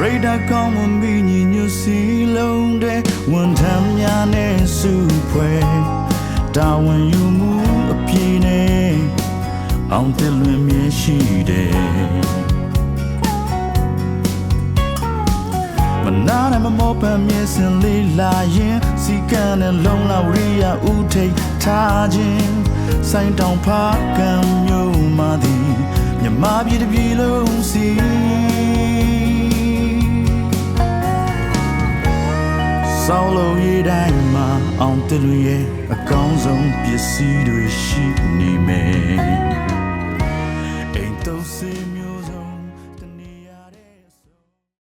ရိတ်တကောင်းမမီညီညွတ်စီလုံးတဲ့ဝန်ထမ်းများနဲ့စုဖွဲ့တာဝန်ယူမှုအပြည့်နဲ့အောင်တယ်လွင်မြဲရှိတယ်မနာနဲ့မမောပန်းမြင်စင်လေးလာရင်စီကံနဲ့လုံလောက်ရိယာဥထိတ်ထားခြင်းဆိုင်တောင်ဖာကံမျိုးမာသည်မြမပြည်တစ်ပြည် ဆောင်းလုံးရေးတိုင်းမှာအောင်တလူရဲ့အကောင်းဆုံးပစ္စည်းတွေရှိနေမယ်အိမ်တုံးစင်မျိုး